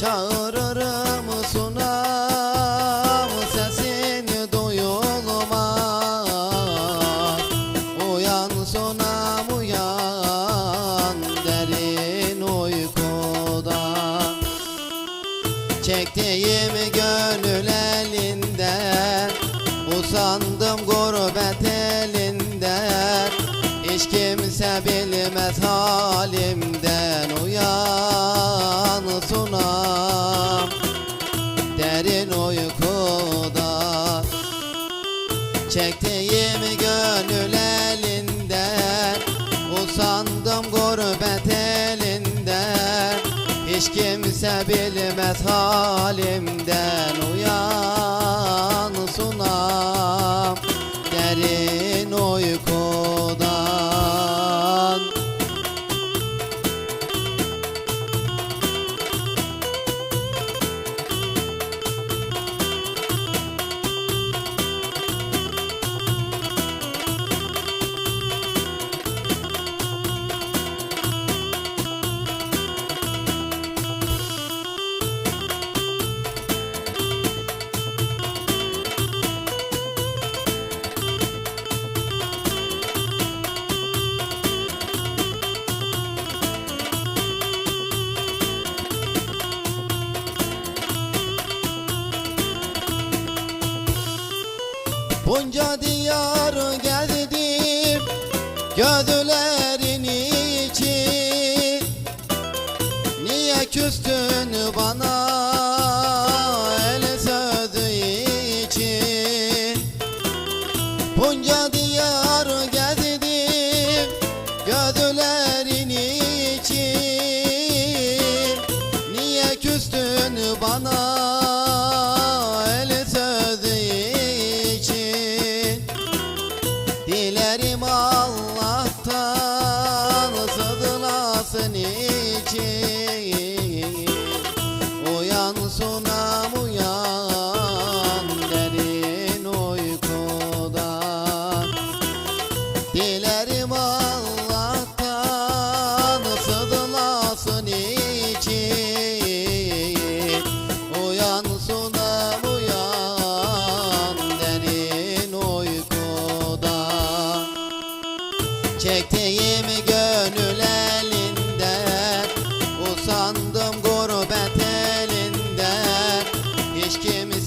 Çağırırım sunam sesini duyulmaz Uyan sunam uyan derin uykuda. Çektiğim gönül elinden Usandım gurbet elinden Hiç kimse bilmez halimden Çektiğim gönül elinden Usandım gurbet elinden Hiç kimse bilmez halimden Uyan Bunca diyar gezdim Gözlerin içi. Niye küstün sızlasın için Uyan sunam uyan derin uykudan Dilerim Allah'tan sızlasın için. Uyan sunam uyan derin uykudan Çektiğim gönül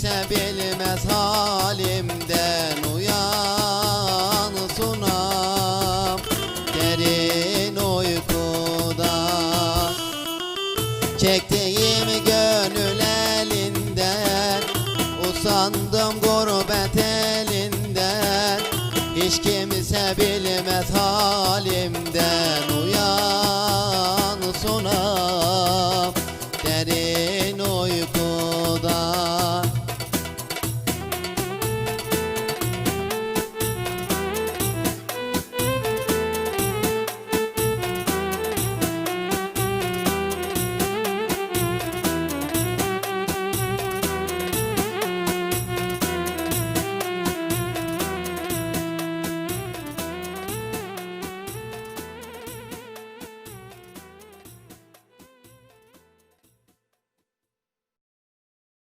kimse bilmez halimden Uyan sunam. Derin uykuda Çektiğim gönül elinden Usandım gurbet elinden. Hiç kimse bilmez halimden Uyan sunam